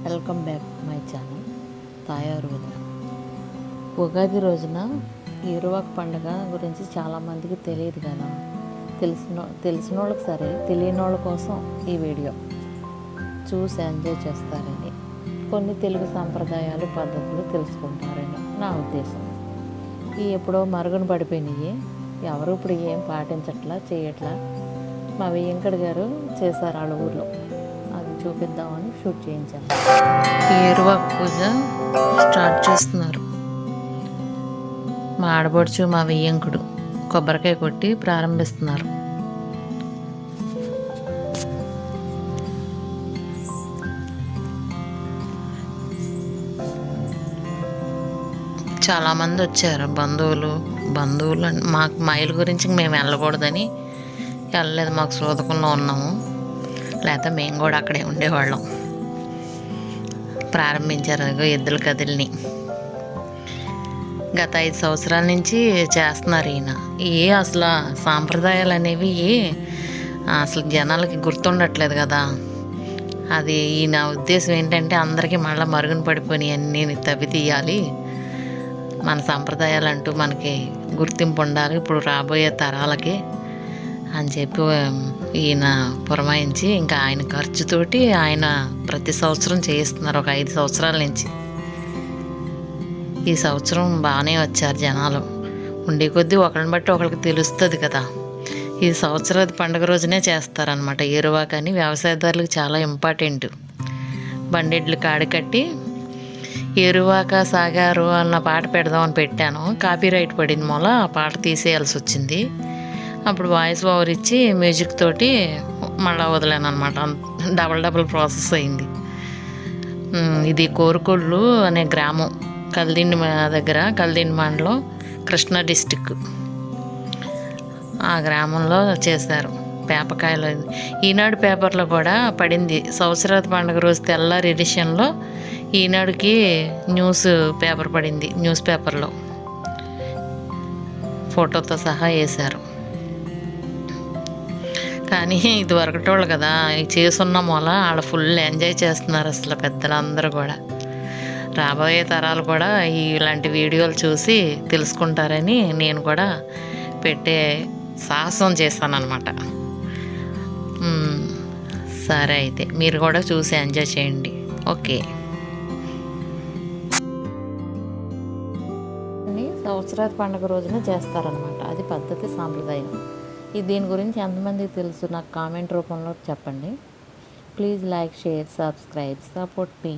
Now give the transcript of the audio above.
Welcome back my channel తాయారు వదిన. ఉగాది రోజున ఇరువాక పండుగ గురించి చాలామందికి తెలియదు కదా. తెలిసిన తెలిసిన వాళ్ళకి సరే తెలియని వాళ్ళ కోసం ఈ వీడియో. చూసి ఎంజాయ్ చేస్తారని కొన్ని తెలుగు సాంప్రదాయాలు పద్ధతులు తెలుసుకుంటారని నా ఉద్దేశం. ఈ ఎప్పుడో మరుగున పడిపోయినాయి. ఎవరు ఇప్పుడు ఏం పాటించట్లా చేయట్లా? మా వెయ్యంకడి గారు చేశారు వాళ్ళ ఊర్లో. చూపిద్దామని షూట్ చేయించాను. ఏరువాక పూజ స్టార్ట్ చేస్తున్నారు. మా ఆడబడుచు మా వెయ్యంకుడు కొబ్బరికాయ కొట్టి ప్రారంభిస్తున్నారు. చాలామంది వచ్చారు. బంధువులు బంధువులు మాకు మా ఇల్లు గురించి మేము వెళ్ళకూడదని వెళ్ళలేదు. మాకు సోదకంలో ఉన్నాము. లేకపోతే మేము కూడా అక్కడే ఉండేవాళ్ళం. ప్రారంభించారు ఎద్దుల కదిలిని. గత ఐదు సంవత్సరాల నుంచి చేస్తున్నారు ఈయన. ఏ అసలు సాంప్రదాయాలు అనేవి అసలు జనాలకి గుర్తుండట్లేదు కదా. అది ఈయన ఉద్దేశం ఏంటంటే అందరికీ మళ్ళీ మరుగున పడిపోయి అన్నీ తవ్వి తీయాలి. మన సాంప్రదాయాలు అంటూ మనకి గుర్తింపు ఉండాలి. ఇప్పుడు రాబోయే తరాలకి అని చెప్పి ఈయన పురమాయించి ఇంకా ఆయన ఖర్చుతోటి ఆయన ప్రతి సంవత్సరం చేయిస్తున్నారు ఒక ఐదు సంవత్సరాల నుంచి. ఈ సంవత్సరం బాగానే వచ్చారు జనాలు. ఉండే కొద్దీ ఒకరిని బట్టి ఒకరికి తెలుస్తుంది కదా. ఈ సంవత్సరాది పండుగ రోజునే చేస్తారనమాట ఏరువాక అని వ్యవసాయదారులకు చాలా ఇంపార్టెంట్. బండెడ్లు కాడికట్టి ఎరువాక సాగారు అన్న పాట పెడదామని పెట్టాను. కాపీ రైట్ పడింది మూల ఆ పాట తీసేయాల్సి వచ్చింది. అప్పుడు వాయిస్ ఓవర్ ఇచ్చి మ్యూజిక్ తోటి మళ్ళా వదిలాను అనమాట డబల్ డబల్ ప్రాసెస్ అయింది. ఇది కోరుకొళ్ళు అనే గ్రామం. కల్దిండి దగ్గర కల్దిండి మండలం కృష్ణా డిస్టిక్ ఆ గ్రామంలో చేశారు. పేపకాయలు ఈనాడు పేపర్లో కూడా పడింది. సంవత్సరాది పండుగ రోజు తెల్లారి ఎడిషన్లో ఈనాడుకి న్యూస్ పేపర్ పడింది. న్యూస్ పేపర్లో ఫోటోతో సహా వేశారు. కానీ ఇది వరకటోళ్ళు కదా ఇవి చేసున్న మూల వాళ్ళు ఫుల్ ఎంజాయ్ చేస్తున్నారు అసలు పెద్దలందరూ కూడా. రాబోయే తరాలు కూడా ఈ ఇలాంటి వీడియోలు చూసి తెలుసుకుంటారని నేను కూడా పెట్టే సాహసం చేశాను అనమాట సరే అయితే మీరు కూడా చూసి ఎంజాయ్ చేయండి. ఓకే. సంవత్సరాది పండుగ రోజున చేస్తారనమాట అది పద్ధతి సాంప్రదాయం. ఇది దీని గురించి ఎంతమందికి తెలుసు నాకు కామెంట్ రూపంలో చెప్పండి. Please like share subscribe support me